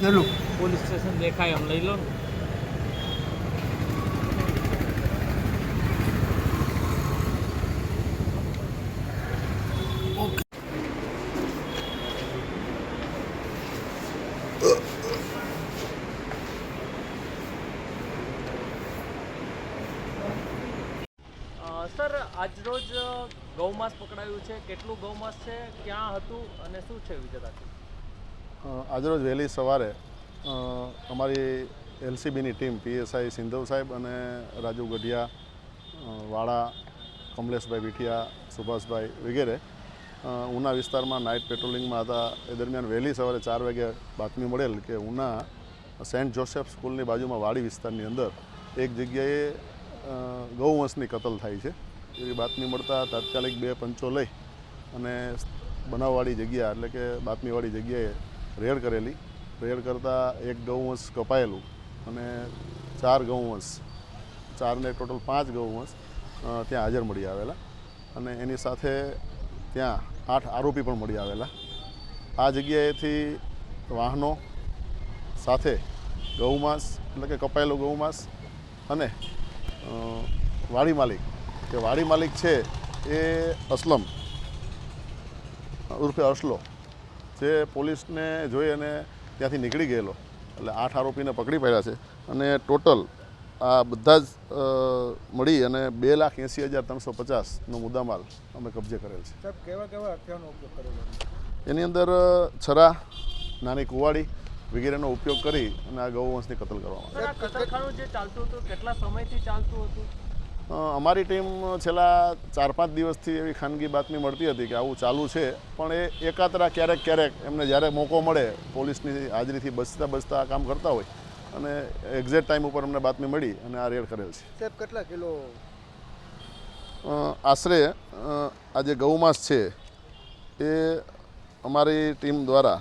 ચલો. Police station દેખાય એમ લઈ લો સર આજરોજ ગૌમાંસ પકડાયું છે. કેટલું ગૌમાંસ છે? ક્યાં હતું? અને શું છે વિગત આજરોજ વહેલી સવારે અમારી એલસીબીની ટીમ પીએસઆઈ સિંધવ સાહેબ અને રાજુ ગઢિયા વાળા કમલેશભાઈ વિઠિયા, સુભાષભાઈ વગેરે ઉના વિસ્તારમાં નાઇટ પેટ્રોલિંગમાં હતા. એ દરમિયાન વહેલી સવારે ચાર વાગે બાતમી મળેલ કે ઉના સેન્ટ જોસેફ સ્કૂલની બાજુમાં વાડી વિસ્તારની અંદર એક જગ્યાએ ગૌવંશની કતલ થાય છે. એવી બાતમી મળતા તાત્કાલિક બે પંચો લઈ અને બનાવવાળી જગ્યા એટલે કે બાતમીવાળી જગ્યાએ રેડ કરેલી. રેડ કરતાં એક ગૌવંશ કપાયેલું અને ચાર ગૌવંશ, ચારને ટોટલ પાંચ ગૌવંશ ત્યાં હાજર મળી આવેલા. અને એની સાથે ત્યાં આઠ આરોપી પણ મળી આવેલા. આ જગ્યાએથી વાહનો સાથે ગૌમાંસ, એટલે કે કપાયેલું ગૌમાંસ અને વાડી માલિક, કે વાડી માલિક છે એ અસલમ ઉર્ફે અસલો જે પોલીસને જોઈ અને ત્યાંથી નીકળી ગયેલો. એટલે આઠ આરોપીને પકડી પાડ્યા છે. અને ટોટલ આ બધા જ મળી અને બે લાખ એંસી હજાર ત્રણસો પચાસનો મુદ્દામાલ અમે કબજે કરેલ છે. કેવા કેવા હથિયારનો ઉપયોગ કરેલો? એની અંદર છરા નાની કુવાડી વગેરેનો ઉપયોગ કરી અને આ ગૌવંશની કતલ કરવામાં સર આ કતલખાનું જે ચાલતું હતું કેટલા સમયથી ચાલતું હતું? અમારી ટીમ છેલ્લા ચાર પાંચ દિવસથી એવી ખાનગી બાતમી મળતી હતી કે આવું ચાલુ છે પણ એ એકાતરા ક્યારેક ક્યારેક એમને જ્યારે મોકો મળે પોલીસની હાજરીથી બચતા બચતા આ કામ કરતા હોય અને એક્ઝેક્ટ ટાઈમ ઉપર અમને બાતમી મળી અને આ રેડ કરેલ છે. સાહેબ કેટલા કિલો? આશરે આ જે ગૌમાંસ છે એ અમારી ટીમ દ્વારા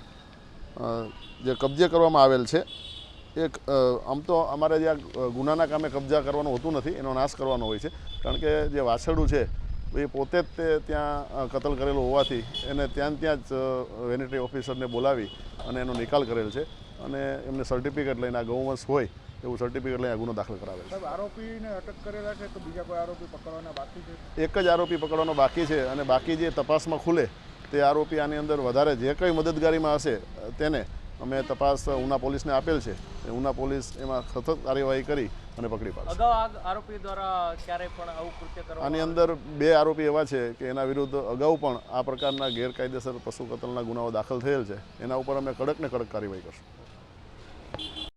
જે કબજે કરવામાં આવેલ છે એક આમ તો અમારે જે આ ગુનાના કામે કબજા કરવાનું હોતું નથી એનો નાશ કરવાનો હોય છે. કારણ કે જે વાછરડું છે એ પોતે જ તે ત્યાં કતલ કરેલું હોવાથી એને ત્યાં ત્યાં જ વેનેટરી ઓફિસરને બોલાવી અને એનો નિકાલ કરેલ છે. અને એમને સર્ટિફિકેટ લઈને આ ગૌવંશ હોય એવું સર્ટિફિકેટ લઈને આ ગુનો દાખલ કરાવે છે. આરોપીને અટક કરેલા છે તો બીજા કોઈ આરોપી પકડવાના બાકી છે? એક જ આરોપી પકડવાનો બાકી છે અને બાકી જે તપાસમાં ખુલે તે આરોપી આની અંદર વધારે જે કંઈ મદદગારીમાં હશે તેને અમે તપાસ ઉના પોલીસને આપેલ છે. ઉના પોલીસ એમાં સતત કાર્યવાહી કરી અને પકડી પાડશે. આરોપી દ્વારા ક્યારેય પણ આવું કૃત્ય આની અંદર બે આરોપી એવા છે કે એના વિરુદ્ધ અગાઉ પણ આ પ્રકારના ગેરકાયદેસર પશુ કતલના ગુનાઓ દાખલ થયેલ છે. એના ઉપર અમે કડક ને કડક કાર્યવાહી કરશું.